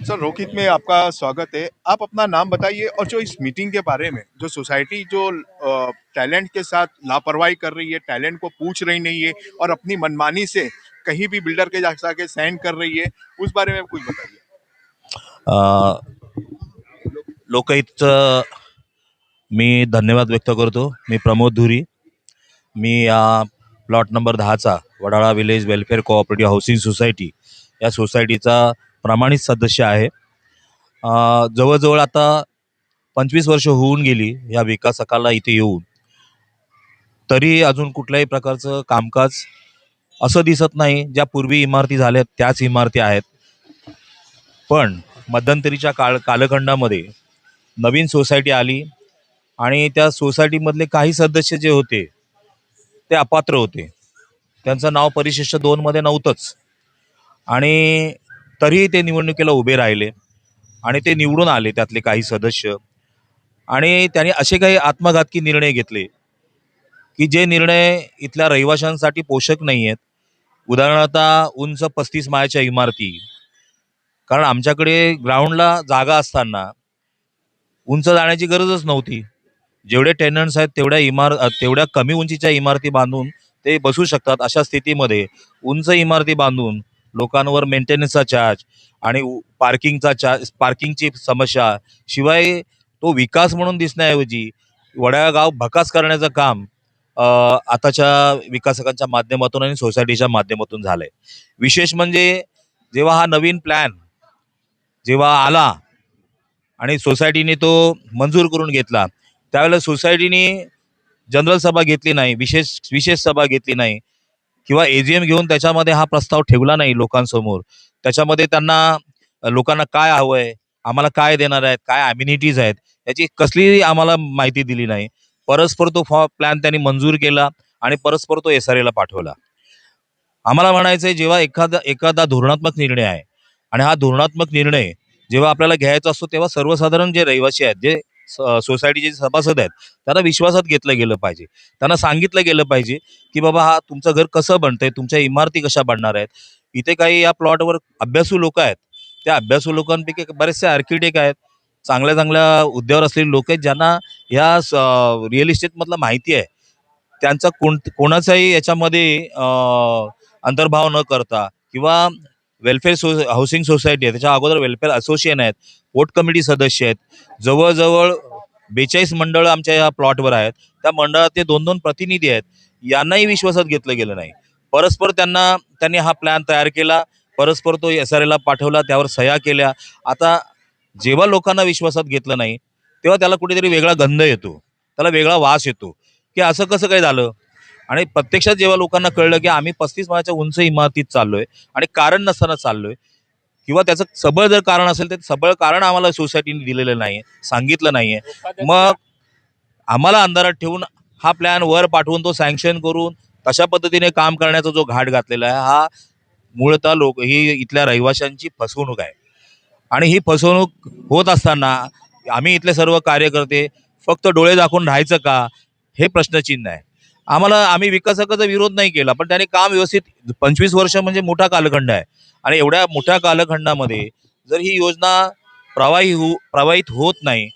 Sir Rohit में आपका स्वागत है। आप अपना नाम बताइए और जो इस मीटिंग के बारे में जो सोसाइटी जो टैलेंट के साथ लापरवाही कर रही है टैलेंट को पूछ रही नहीं है और अपनी मनमानी से कहीं भी बिल्डर के जा के साइन कर रही है उस बारे में कुछ बताइए। लोकहितचं मी धन्यवाद व्यक्त करतो। मी प्रमोद धुरी। मी या plot number दहाचा Wadala village welfare cooperative housing society या सोसायटीचा प्रमाणित सदस्य आहे. जवळजवळ आता पंचवीस वर्ष होऊन गेली या विकासकाला इथे येऊन. तरी अजून कुठल्याही प्रकारचं कामकाज असं दिसत नाही. ज्या पूर्वी इमारती झाल्या त्याच इमारती आहेत. पण मध्यंतरीच्या काळ कालखंडामध्ये नवीन सोसायटी आली आणि त्या सोसायटीमधले काही सदस्य जे होते ते अपात्र होते. त्यांचं नाव परिशिष्ट दोनमध्ये नव्हतंच. आणि तरीही ते निवडणुकीला उभे राहिले आणि ते निवडून आले त्यातले काही सदस्य. आणि त्यांनी असे काही आत्मघातकी निर्णय घेतले की जे निर्णय इथल्या रहिवाशांसाठी पोषक नाही आहेत उदाहरणार्थ उंच पस्तीस माळ्याच्या इमारती. कारण आमच्याकडे ग्राउंडला जागा असताना उंच जाण्याची गरजच नव्हती. जेवढे टेनंट्स आहेत तेवढ्या इमार तेवढ्या कमी उंचीच्या इमारती बांधून ते बसू शकतात अशा स्थितीमध्ये उंच इमारती बांधून लोकांवर मेंटेनन्सचा चार्ज आणि पार्किंगचा चार्ज पार्किंगची समस्या. शिवाय तो विकास म्हणून दिसण्याऐवजी वडाळगाव भकास करण्याचं काम आताच्या विकासकांच्या माध्यमातून आणि सोसायटीच्या माध्यमातून झालंय. विशेष म्हणजे जेव्हा हा नवीन प्लॅन जेव्हा आला आणि सोसायटीने तो मंजूर करून घेतला त्यावेळेला सोसायटीने जनरल सभा घेतली नाही विशेष विशेष सभा घेतली नाही. किंवा एजीएम घेऊन त्याच्यामध्ये हा प्रस्ताव ठेवला नाही लोकांसमोर. त्याच्यामध्ये त्यांना लोकांना काय हवंय आम्हाला काय देणार आहेत काय अम्युनिटीज आहेत याची कसलीही आम्हाला माहिती दिली नाही. परस्पर तो फॉ प्लॅन त्यांनी मंजूर केला आणि परस्पर तो एस आर एला पाठवला. आम्हाला म्हणायचंय जेव्हा एखादा एखादा धोरणात्मक निर्णय आहे आणि हा धोरणात्मक निर्णय जेव्हा आपल्याला घ्यायचा असतो तेव्हा सर्वसाधारण जे रहिवासी आहेत जे सोसायटीचे सभासद आहेत त्यांना विश्वासात घेतलं गेलं पाहिजे. त्यांना सांगितलं गेलं पाहिजे की बाबा हा तुमचं घर कसं बनतंय तुमच्या इमारती कशा बनणार आहेत? इथे काही या प्लॉटवर अभ्यासू लोक आहेत. त्या अभ्यासू लोकांपैकी बरेचसे आर्किटेक्ट आहेत. चांगल्या चांगल्या उद्यावर असलेले लोक आहेत ज्यांना ह्या रिअल इस्टेटमधला माहिती आहे. त्यांचा कोण कोणाचाही याच्यामध्ये अंतर्भाव न करता किंवा वेलफेअर सो हाऊसिंग सोसायटी आहे. त्याच्या अगोदर वेलफेअर असोसिएशन आहेत. वोट कमिटी सदस्य आहेत. जवळजवळ बेचाळीस मंडळं आमच्या या प्लॉटवर आहेत. त्या मंडळातले दोन दोन प्रतिनिधी आहेत. यांनाही विश्वासात घेतलं गेलं नाही. परस्पर त्यांना त्यांनी हा प्लॅन तयार केला. परस्पर तो एस आर एला पाठवला. त्यावर सह्या केल्या. आता जेव्हा लोकांना विश्वासात घेतलं नाही तेव्हा त्याला कुठेतरी वेगळा गंध येतो. त्याला वेगळा वास येतो. की असं कसं काय झालं? आणि प्रत्यक्षात जेव्हा लोकांना कळलं की आम्ही पस्तीस माळ्याच्या उंच इमारतीत चाललोय आणि कारण नसताना चाललोय किंवा त्याचं सबळ जर कारण असेल तर सबळ कारण आम्हाला सोसायटीने दिलेलं नाहीये सांगितलं नाहीये. मग आम्हाला अंधारात ठेवून हा प्लॅन वर पाठवून तो सँक्शन करून तशा पद्धतीने काम करण्याचा जो घाट घातलेला आहे हा मूळतः लोक ही इथल्या रहिवाशांची फसवणूक आहे. आणि ही फसवणूक होत असताना आम्ही इथले सर्व कार्यकर्ते फक्त डोळे दाखवून राहायचं का हे प्रश्नचिन्ह आहे. आम्हाला आम्ही विकासकाचा विरोध नाही केला पण त्याने काम व्यवस्थित पंचवीस वर्ष म्हणजे मोठा कालखंड आहे. आणि एवढ्या मोठ्या कालखंडामध्ये जर ही योजना प्रवाही हो प्रवाहित होत नाही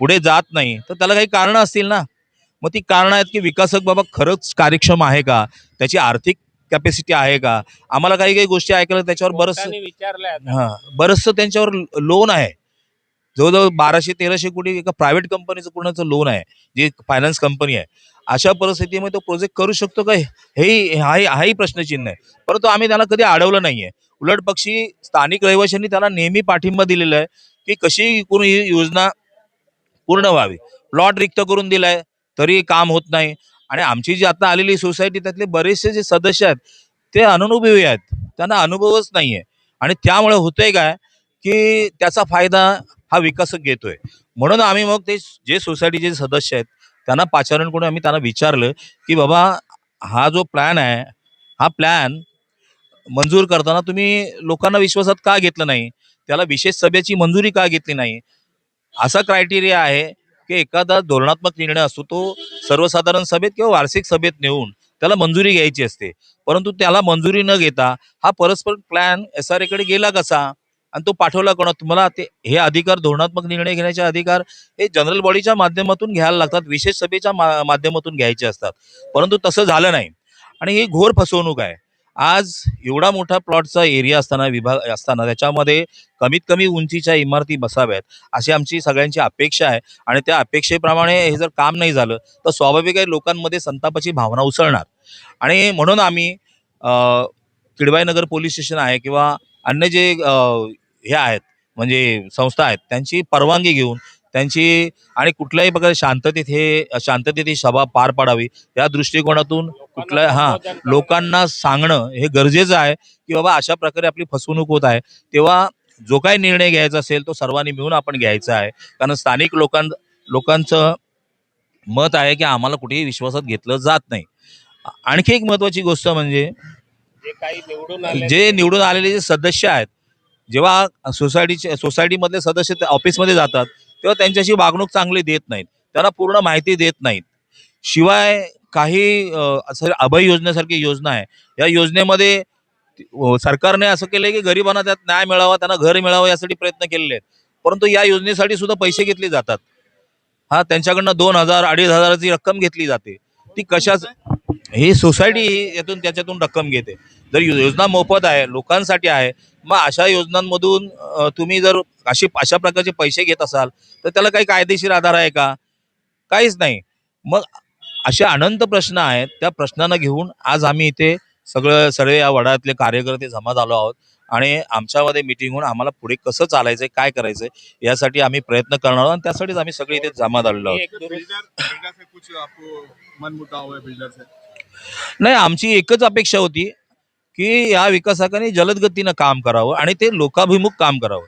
पुढे जात नाही तर त्याला काही कारणं असतील ना? मग ती कारणं आहेत की विकासक बाबा खरंच कार्यक्षम आहे का? त्याची आर्थिक कॅपॅसिटी आहे का? आम्हाला काही काही गोष्टी ऐकायला त्याच्यावर बरंच हा बरंचसं त्यांच्यावर लोन आहे. जवळजवळ बाराशे तेराशे कोटी एका प्रायव्हेट कंपनीचं पूर्णचं लोन आहे जी फायनान्स कंपनी आहे. अशा परिस्थितीमध्ये तो प्रोजेक्ट करू शकतो का? हेही हाही हाही प्रश्नचिन्ह आहे. परंतु आम्ही त्याला कधी अडवलं नाहीये. उलट पक्षी स्थानिक रहिवाशांनी त्याला नेहमी पाठिंबा दिलेला आहे की कशी करून ही योजना पूर्ण व्हावी. प्लॉट रिक्त करून दिलाय तरी काम होत नाही. आणि आमची जी आता आलेली सोसायटी त्यातले बरेचसे जे सदस्य आहेत ते अननुभवी आहेत. त्यांना अनुभवच नाहीये. आणि त्यामुळे होतंय काय की त्याचा फायदा हा विकासक घेतोय. म्हणून आम्ही मग ते जे सोसायटीचे सदस्य आहेत त्यांना पाचारण करून आम्ही त्यांना विचारलं की बाबा हा जो प्लॅन आहे हा प्लॅन मंजूर करताना तुम्ही लोकांना विश्वासात का घेतलं नाही? त्याला विशेष सभेची मंजुरी का घेतली नाही? असा क्रायटेरिया आहे की एखादा धोरणात्मक निर्णय असतो तो सर्वसाधारण सभेत किंवा वार्षिक सभेत नेऊन त्याला मंजुरी घ्यायची असते. परंतु त्याला मंजुरी न घेता हा परस्पर प्लॅन एस आर एकडे गेला कसा? आणि तो पाठवला कोणा तुम्हाला ते हे अधिकार धोरणात्मक निर्णय घेण्याचे अधिकार हे जनरल बॉडीच्या माध्यमातून घ्यायला लागतात विशेष सभेच्या मा- माध्यमातून घ्यायचे असतात. परंतु तसं झालं नाही. आणि ही घोर फसवणूक आहे. आज एवढा मोठा प्लॉटचा एरिया असताना विभाग असताना त्याच्यामध्ये कमीत कमी उंचीच्या इमारती बसाव्यात अशी आमची सगळ्यांची अपेक्षा आहे. आणि त्या अपेक्षेप्रमाणे हे जर काम नाही झालं तर स्वाभाविक आहे लोकांमध्ये संतापाची भावना उसळणार. आणि म्हणून आम्ही अ, किडबाईनगर पोलीस स्टेशन आहे किंवा अन्य जे हे आहेत म्हणजे संस्था आहेत त्यांची परवानगी घेऊन त्यांची आणि कुठल्याही प्रकारे शांततेत हे शांततेत ही सभा पार पाडावी या दृष्टिकोनातून कुठल्या हा लोकांना सांगणं हे गरजेचं आहे की बाबा अशा प्रकारे आपली फसवणूक होत आहे तेव्हा जो काही निर्णय घ्यायचा असेल तो सर्वांनी मिळून आपण घ्यायचा आहे. कारण स्थानिक लोकां लोकांचं मत आहे की आम्हाला कुठेही विश्वासात घेतलं जात नाही. आणखी एक महत्वाची गोष्ट म्हणजे जे निवडून आलेले जे सदस्य आहेत जेव्हा सोसायटीचे सोसायटीमधले सदस्य ऑफिसमध्ये जातात तेव्हा त्यांच्याशी वागणूक चांगली देत नाहीत. त्यांना पूर्ण माहिती देत नाहीत. शिवाय काही अभय योजनेसारखी योजना आहे. या योजनेमध्ये सरकारने असं केलंय की गरिबांना त्यात न्याय मिळावा त्यांना घर मिळावं यासाठी प्रयत्न केलेले आहेत. परंतु या योजनेसाठी सुद्धा पैसे घेतले जातात. हा त्यांच्याकडनं दोन हजार अडीच हजाराची रक्कम घेतली जाते. ती कशाच ही सोसायटी ही यातून त्याच्यातून रक्कम घेते. जर योजना मोफत आहे लोकांसाठी आहे मग अशा योजनांमधून तुम्ही जर अशी अशा प्रकारचे पैसे घेत असाल तर त्याला काही कायदेशीर आधार आहे का? काहीच नाही. मग असे अनंत प्रश्न आहेत त्या प्रश्नांना घेऊन आज आम्ही इथे सगळं सर्व या वडातले कार्यकर्ते जमा झालो आहोत. आणि आमच्यामध्ये मिटिंग होऊन आम्हाला पुढे कसं चालायचंय काय करायचंय यासाठी आम्ही प्रयत्न करणार आहोत आणि त्यासाठीच आम्ही सगळे इथे जमा झालेलो आहोत. है नाही आमची एकच अपेक्षा होती की या विकासकांनी जलद गतीनं काम करावं आणि ते लोकाभिमुख काम करावं.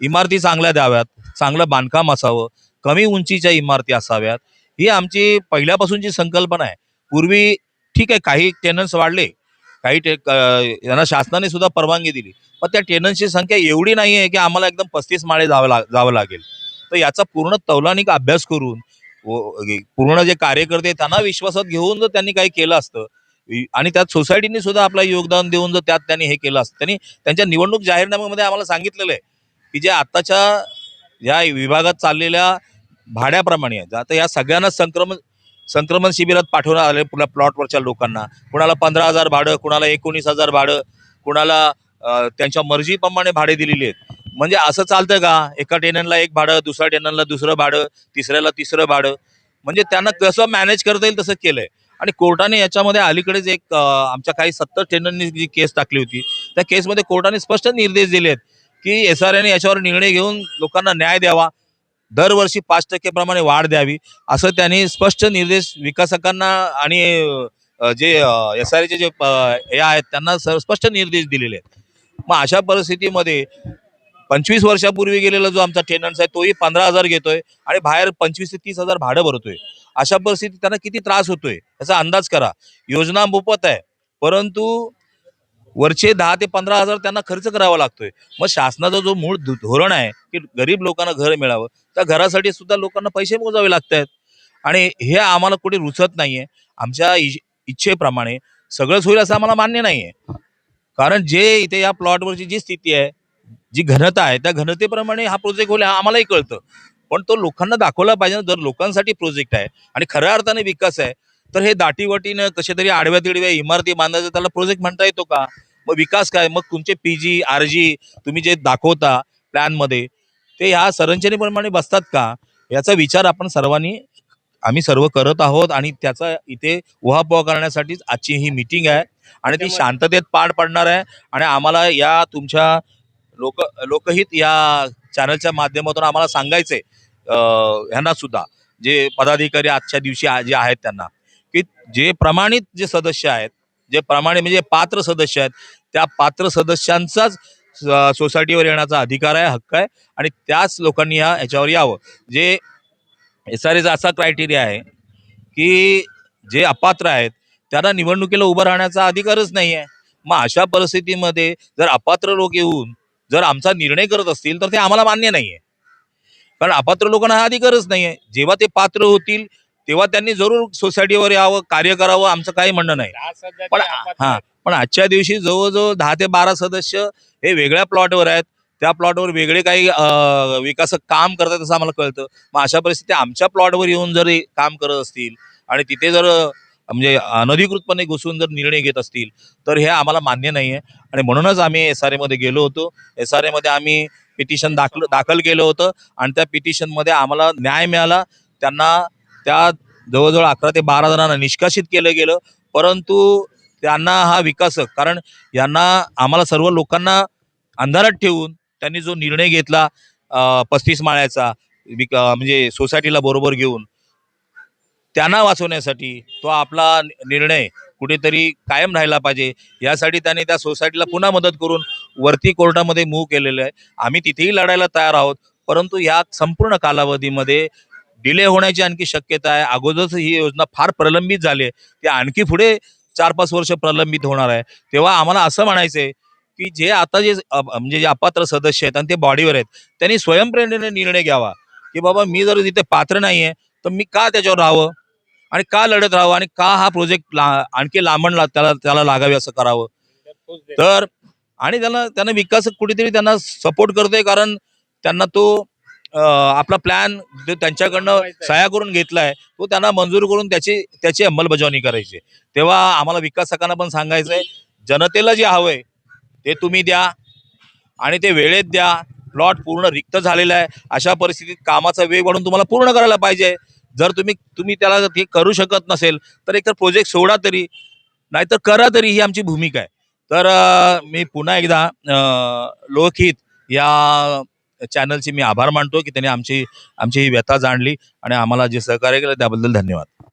इमारती चांगल्या द्याव्यात चांगलं बांधकाम असावं कमी उंचीच्या इमारती असाव्यात. ही आमची पहिल्यापासूनची संकल्पना आहे. पूर्वी ठीक आहे काही टेनन्स वाढले काही टे यांना शासनाने सुद्धा परवानगी दिली. पण त्या टेनन्सची संख्या एवढी नाही आहे की आम्हाला एकदम पस्तीस माळे जावं लाग जावं लागेल. तर याचा पूर्ण तौलानिक अभ्यास करून पूर्ण जे कार्यकर्ते त्यांना विश्वासात घेऊन जर त्यांनी काही केलं असतं आणि त्यात सोसायटीने सुद्धा आपलं योगदान देऊन जर त्यात त्यांनी हे केलं असतं. त्यांनी त्यांच्या निवडणूक जाहीरनाम्यामध्ये आम्हाला सांगितलेलं आहे की जे आत्ताच्या या विभागात चाललेल्या भाड्याप्रमाणे आहे आता या सगळ्यांना संक्रमण संक्रमण शिबिरात पाठवण्यात आले पुन्हा प्लॉटवरच्या लोकांना. कुणाला पंधरा हजार भाडं कुणाला एकोणीस हजार भाडं कुणाला त्यांच्या मर्जीप्रमाणे भाडे दिलेली आहेत. म्हणजे असं चालतं का? एका टेनंटला एक भाडं दुसऱ्या टेनंटला दुसरं भाडं तिसऱ्याला तिसरं भाडं. म्हणजे त्यांना कसं मॅनेज करता येईल तसं केलंय. आणि कोर्टाने याच्यामध्ये अलीकडेच एक आमच्या काही सत्तर टेनंटनी जी केस टाकली होती त्या केसमध्ये कोर्टाने स्पष्ट निर्देश दिले आहेत की एस आर एने याच्यावर निर्णय घेऊन लोकांना न्याय द्यावा. दरवर्षी पाच टक्केप्रमाणे वाढ द्यावी असं त्यांनी स्पष्ट निर्देश विकासकांना आणि जे एस आर एचे जे हे आहेत त्यांना स्पष्ट निर्देश दिलेले आहेत. मग अशा परिस्थितीमध्ये पंचवीस वर्षापूर्वी गेलेला जो आमचा टेनंट्स आहे तोही पंधरा हजार घेतोय आणि बाहेर पंचवीस ते तीस हजार भाडं भरतोय. अशा परिस्थितीत त्यांना किती त्रास होतोय याचा अंदाज करा. योजना मोफत आहे परंतु वरचे दहा ते पंधरा हजार त्यांना खर्च करावा लागतोय. मग शासनाचा जो मूळ धोरण आहे की गरीब लोकांना घर मिळावं त्या घरासाठी सुद्धा लोकांना पैसे मोजावे लागत आहेत आणि हे आम्हाला कुठे रुचत नाहीये. आमच्या इच्छेप्रमाणे सगळंच होईल असं आम्हाला मान्य नाहीये. कारण जे इथे या प्लॉटवरची जी स्थिती आहे जी घनता आहे त्या घनतेप्रमाणे हा प्रोजेक्ट होईल आम्हालाही कळतं. पण तो लोकांना दाखवला पाहिजे ना जर लोकांसाठी प्रोजेक्ट आहे आणि खऱ्या अर्थाने विकास आहे तर हे दाटीवाटीनं कसे तरी आडव्या तिडव्या इमारती बांधायचं त्याला प्रोजेक्ट म्हणता येतो का? मग विकास काय? मग तुमचे पी जी आर जी तुम्ही जे दाखवता प्लॅनमध्ये ते ह्या संरचनेप्रमाणे बसतात का? याचा विचार आपण सर्वांनी आम्ही सर्व करत आहोत आणि त्याचा इथे उहापोहा करण्यासाठीच आजची ही मीटिंग आहे आणि ती शांततेत पार पडणार आहे आणि आम्हाला या तुमच्या लोक लोकहित या चॅनलच्या माध्यमातून आम्हाला सांगायचंय अं, ह्यांना सुद्धा जे पदाधिकारी आजच्या दिवशी जे आहेत त्यांना की जे प्रमाणित जे सदस्य आहेत जे प्रमाणे म्हणजे पात्र सदस्य आहेत त्या पात्र सदस्यांचाच सोसायटीवर येण्याचा अधिकार आहे हक्क आहे आणि त्याच लोकांनी या ह्याच्यावर यावं. जे एस आर एचा असा क्रायटेरिया आहे की जे अपात्र आहेत त्यांना निवडणुकीला उभं राहण्याचा अधिकारच नाही आहे मग अशा परिस्थितीमध्ये जर अपात्र लोक येऊन जर आमचा निर्णय करत असतील तर ते आम्हाला मान्य नाहीये. कारण अपात्र लोकांना हा अधिकारच नाहीये. जेव्हा ते पात्र होतील तेव्हा त्यांनी जरूर सोसायटीवर यावं कार्य करावं आमचं काही म्हणणं नाही. पण हा पण आजच्या दिवशी जवळजवळ दहा ते बारा सदस्य हे वेगळ्या प्लॉटवर आहेत. त्या प्लॉटवर वेगळे काही अं, विकासक काम करतात असं आम्हाला कळतं. मग अशा परिस्थिती आमच्या प्लॉटवर येऊन जर काम करत असतील आणि तिथे जर म्हणजे अनधिकृतपणे घुसून जर निर्णय घेत असतील तर हे आम्हाला मान्य नाही आहे आणि म्हणूनच आम्ही एस आर एमध्ये गेलो होतो. एस आर एमध्ये आम्ही पिटिशन दाखल दाखल केलं होतं. आणि त्या पिटिशनमध्ये आम्हाला न्याय मिळाला. त्यांना त्या जवळजवळ अकरा ते बारा जणांना निष्कासित केलं गेलं. परंतु त्यांना हा विकासक कारण यांना आम्हाला सर्व लोकांना अंधारात ठेवून त्यांनी जो निर्णय घेतला पस्तीस माळ्याचा विक म्हणजे सोसायटीला बरोबर घेऊन त्यांना वाचवण्यासाठी तो आपला निर्णय कुठेतरी कायम राहिला पाहिजे. यासाठी त्याने त्या सोसायटीला पुन्हा मदत करून वरती कोर्टामध्ये मूव्ह केलेलं आहे. आम्ही तिथेही लढायला तयार आहोत. परंतु या संपूर्ण कालावधीमध्ये डिले होण्याची आणखी शक्यता आहे. अगोदरच ही योजना फार प्रलंबित झाली आहे. ती आणखी पुढे चार पाच वर्ष प्रलंबित होणार आहे. तेव्हा आम्हाला असं म्हणायचं आहे की जे आता जे म्हणजे जे अपात्र सदस्य आहेत आणि ते बॉडीवर आहेत त्यांनी स्वयंप्रेरणेने निर्णय घ्यावा. की बाबा मी जर तिथे पात्र नाही आहे तर मी का त्याच्यावर राहावं? आणि का लढत राहावं? आणि का हा प्रोजेक्ट ला आणखी लांबण ला- त्याला त्याला लागावे असं करावं? तर आणि त्यांना त्यांना विकास कुठेतरी त्यांना सपोर्ट करतोय कारण त्यांना तो आपला प्लॅन जो त्यांच्याकडनं सह्या करून घेतलाय तो त्यांना मंजूर करून त्याची त्याची अंमलबजावणी करायची. तेव्हा आम्हाला विकासकांना पण सांगायचंय जनतेला जे हवंय ते तुम्ही द्या आणि ते वेळेत द्या. प्लॉट पूर्ण रिक्त झालेला आहे. अशा परिस्थितीत कामाचा वेग वाढून तुम्हाला पूर्ण करायला पाहिजे. जर तुम्ही तुम्ही त्याला ते करू शकत नसेल तर एकतर प्रोजेक्ट सोडा तरी नाहीतर करा तरी ही आमची भूमिका आहे. तर मी पुन्हा एकदा लोकहित या चॅनलचे मी आभार मानतो की त्यांनी आमची आमची ही व्यथा जाणली आणि आम्हाला जे सहकार्य केलं त्याबद्दल धन्यवाद.